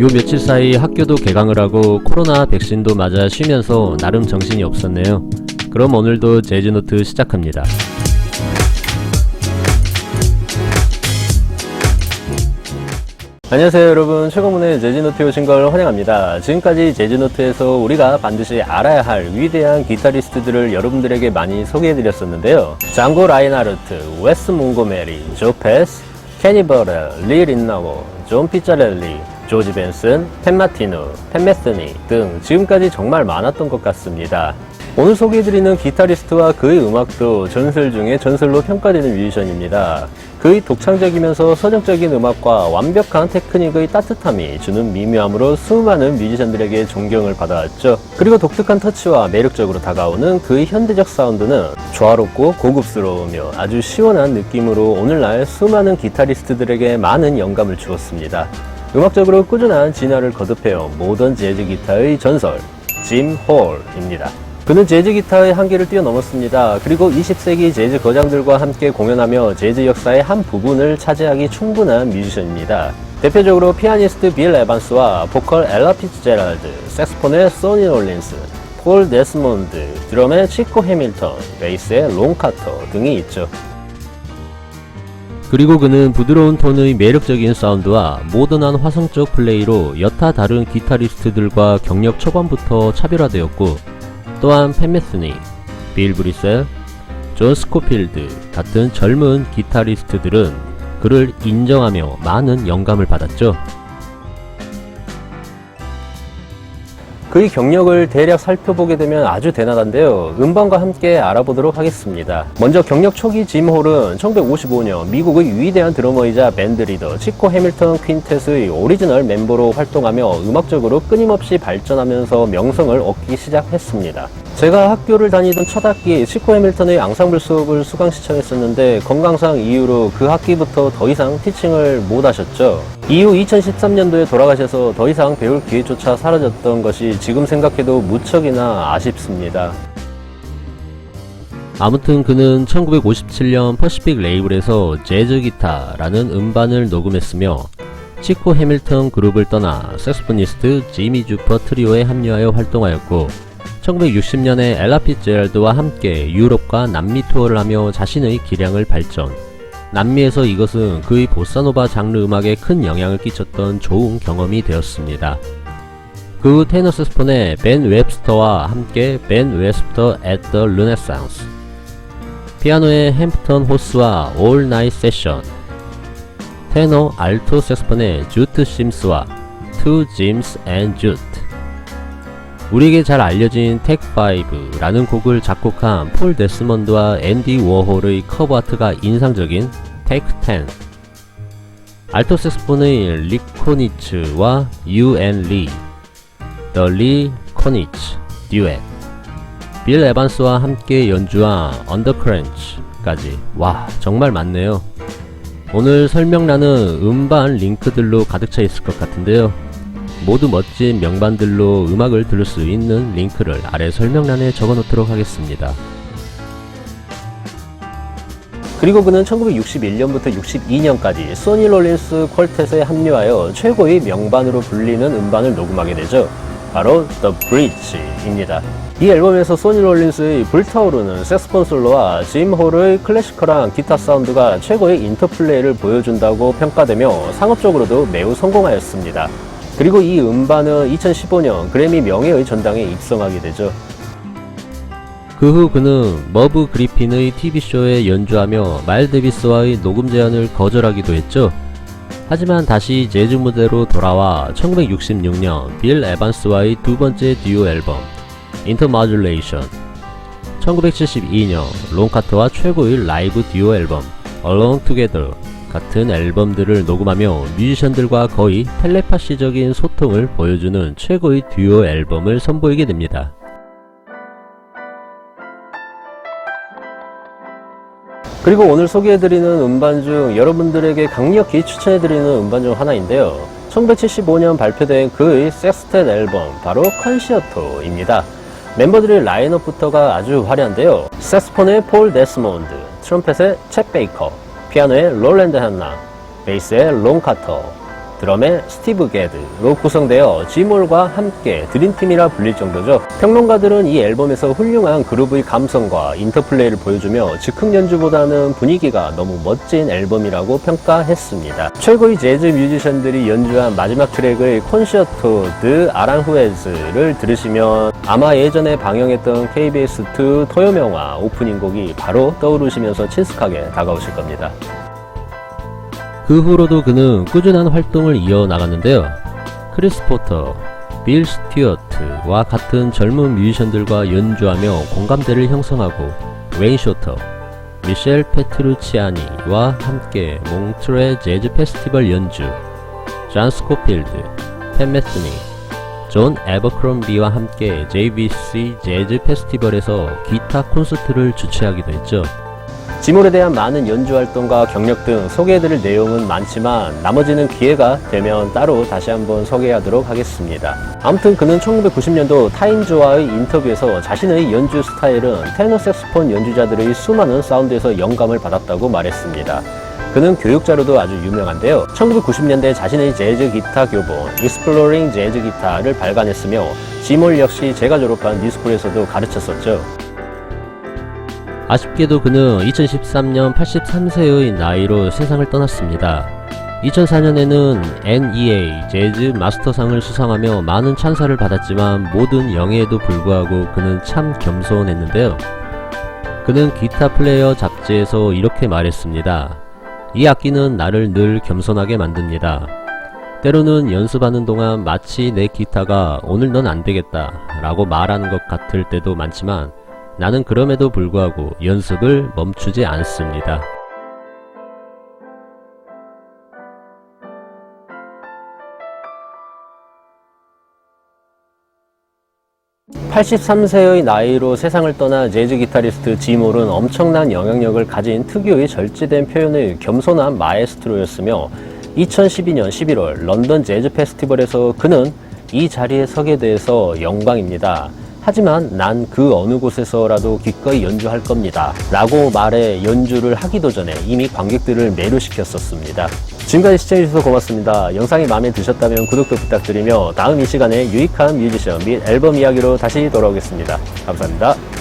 요 며칠 사이 학교도 개강을 하고 코로나 백신도 맞아 쉬면서 나름 정신이 없었네요. 그럼 오늘도 재즈노트 시작합니다. 안녕하세요 여러분 최고문의 재즈노트에 오신 걸 환영합니다 지금까지 재즈노트에서 우리가 반드시 알아야 할 위대한 기타리스트들을 여러분들에게 많이 소개해 드렸었는데요 장고 라인하르트, 웨스 몽고메리, 조 페스, 케니 버렐, 리 린나워, 존 피자렐리, 조지 벤슨, 팬 마티누, 팬 메스니 등 지금까지 정말 많았던 것 같습니다 오늘 소개해드리는 기타리스트와 그의 음악도 전설 중에 전설로 평가되는 뮤지션입니다. 그의 독창적이면서 서정적인 음악과 완벽한 테크닉의 따뜻함이 주는 미묘함으로 수많은 뮤지션들에게 존경을 받아왔죠. 그리고 독특한 터치와 매력적으로 다가오는 그의 현대적 사운드는 조화롭고 고급스러우며 아주 시원한 느낌으로 오늘날 수많은 기타리스트들에게 많은 영감을 주었습니다. 음악적으로 꾸준한 진화를 거듭해온 모던 재즈 기타의 전설, 짐 홀입니다. 그는 재즈 기타의 한계를 뛰어넘었습니다. 그리고 20세기 재즈 거장들과 함께 공연하며 재즈 역사의 한 부분을 차지하기 충분한 뮤지션입니다. 대표적으로 피아니스트 빌 에반스와 보컬 엘라 피츠제랄드, 색스폰의 소니 롤린스, 폴 데스몬드, 드럼의 치코 해밀턴, 베이스의 롱 카터 등이 있죠. 그리고 그는 부드러운 톤의 매력적인 사운드와 모던한 화성적 플레이로 여타 다른 기타리스트들과 경력 초반부터 차별화되었고 또한 팬메스니, 빌 브리셀, 존 스코필드 같은 젊은 기타리스트들은 그를 인정하며 많은 영감을 받았죠. 그의 경력을 대략 살펴보게 되면 아주 대단한데요. 음반과 함께 알아보도록 하겠습니다. 먼저 경력 초기 짐 홀은 1955년 미국의 위대한 드러머이자 밴드 리더 치코 해밀턴 퀸텟의 오리지널 멤버로 활동하며 음악적으로 끊임없이 발전하면서 명성을 얻기 시작했습니다. 제가 학교를 다니던 첫 학기 치코 해밀턴의 앙상블 수업을 수강 시청했었는데 건강상 이유로 그 학기부터 더 이상 티칭을 못 하셨죠. 이후 2013년도에 돌아가셔서 더 이상 배울 기회조차 사라졌던 것이 지금 생각해도 무척이나 아쉽습니다. 아무튼 그는 1957년 퍼시픽 레이블에서 재즈 기타라는 음반을 녹음했으며 치코 해밀턴 그룹을 떠나 색스포니스트 지미 주퍼 트리오에 합류하여 활동하였고 1960년에 엘라 피츠제럴드와 함께 유럽과 남미 투어를 하며 자신의 기량을 발전. 남미에서 이것은 그의 보사노바 장르 음악에 큰 영향을 끼쳤던 좋은 경험이 되었습니다. 그 후 테너 스폰의 벤 웹스터와 함께 벤 웹스터 at Renaissance, 피아노의 햄프턴 호스와 올 나이 세션, 테너 알토 색스폰의 주트 심스와 투 짐스 앤 주트, 우리에게 잘 알려진 텍5라는 곡을 작곡한 폴 데스먼드와 앤디 워홀의 커버 아트가 인상적인 텍10 알토 색스폰의 리코니츠와 유앤 리, 더 리 코니츠 듀엣. 빌 에반스와 함께 연주한 언더크렌치까지. 와 정말 많네요. 오늘 설명란은 음반 링크들로 가득 차 있을 것 같은데요 모두 멋진 명반들로 음악을 들을 수 있는 링크를 아래 설명란에 적어 놓도록 하겠습니다. 그리고 그는 1961년부터 62년까지 소니 롤린스 퀄텟에 합류하여 최고의 명반으로 불리는 음반을 녹음하게 되죠. 바로 The Bridge입니다. 이 앨범에서 소니 롤린스의 불타오르는 색스폰 솔로와 짐 홀의 클래시컬한 기타 사운드가 최고의 인터플레이를 보여준다고 평가되며 상업적으로도 매우 성공하였습니다. 그리고 이 음반은 2015년 그래미 명예의 전당에 입성하게 되죠. 그 후 그는 머브 그리핀의 TV쇼에 연주하며 마일 데비스와의 녹음 제안을 거절하기도 했죠. 하지만 다시 재즈 무대로 돌아와 1966년 빌 에반스와의 두 번째 듀오 앨범 인터마듈레이션 1972년 롱카트와 최고의 라이브 듀오 앨범 Alone Together 같은 앨범들을 녹음하며 뮤지션들과 거의 텔레파시적인 소통을 보여주는 최고의 듀오 앨범을 선보이게 됩니다. 그리고 오늘 소개해드리는 음반 중 여러분들에게 강력히 추천해드리는 음반 중 하나인데요. 1975년 발표된 그의 섹스텟 앨범 바로 컨시어토입니다. 멤버들의 라인업부터가 아주 화려한데요. 색스폰의 폴 데스몬드, 트럼펫의 챗 베이커, 피아노의 롤랜드 한나, 베이스의 롱 카터 드럼의 스티브 게드로 구성되어 지몰과 함께 드림팀이라 불릴 정도죠. 평론가들은 이 앨범에서 훌륭한 그루브의 감성과 인터플레이를 보여주며 즉흥 연주보다는 분위기가 너무 멋진 앨범이라고 평가했습니다. 최고의 재즈 뮤지션들이 연주한 마지막 트랙의 콘서토 드 아랑후에즈를 들으시면 아마 예전에 방영했던 KBS2 토요명화 오프닝 곡이 바로 떠오르시면서 친숙하게 다가오실 겁니다. 그 후로도 그는 꾸준한 활동을 이어나갔는데요. 크리스 포터, 빌 스튜어트와 같은 젊은 뮤지션들과 연주하며 공감대를 형성하고 웨인 쇼터, 미셸 페트루치아니와 함께 몽트레 재즈 페스티벌 연주, 존 스코필드, 팬 메스니, 존 에버크롬비와 함께 JVC 재즈 페스티벌에서 기타 콘서트를 주최하기도 했죠. 지몰에 대한 많은 연주 활동과 경력 등 소개해드릴 내용은 많지만 나머지는 기회가 되면 따로 다시 한번 소개하도록 하겠습니다. 아무튼 그는 1990년도 타임즈와의 인터뷰에서 자신의 연주 스타일은 테너 색스폰 연주자들의 수많은 사운드에서 영감을 받았다고 말했습니다. 그는 교육자로도 아주 유명한데요. 1990년대 자신의 재즈 기타 교본 Exploring 재즈 기타를 발간했으며 지몰 역시 제가 졸업한 니스쿨에서도 가르쳤었죠. 아쉽게도 그는 2013년 83세의 나이로 세상을 떠났습니다. 2004년에는 NEA 재즈 마스터상을 수상하며 많은 찬사를 받았지만 모든 영예에도 불구하고 그는 참 겸손했는데요. 그는 기타 플레이어 잡지에서 이렇게 말했습니다. 이 악기는 나를 늘 겸손하게 만듭니다. 때로는 연습하는 동안 마치 내 기타가 오늘 넌 안되겠다 라고 말하는 것 같을 때도 많지만 나는 그럼에도 불구하고 연습을 멈추지 않습니다. (83세의) 나이로 세상을 떠난 재즈 기타리스트 지몰은 엄청난 영향력을 가진 특유의 절제된 표현의 겸손한 마에스트로였으며 2012년 11월 런던 재즈 페스티벌에서 그는 이 자리에 서게 돼서 영광입니다. 하지만 난 그 어느 곳에서라도 기꺼이 연주할 겁니다. 라고 말해 연주를 하기도 전에 이미 관객들을 매료시켰었습니다. 지금까지 시청해주셔서 고맙습니다. 영상이 마음에 드셨다면 구독도 부탁드리며 다음 이 시간에 유익한 뮤지션 및 앨범 이야기로 다시 돌아오겠습니다. 감사합니다.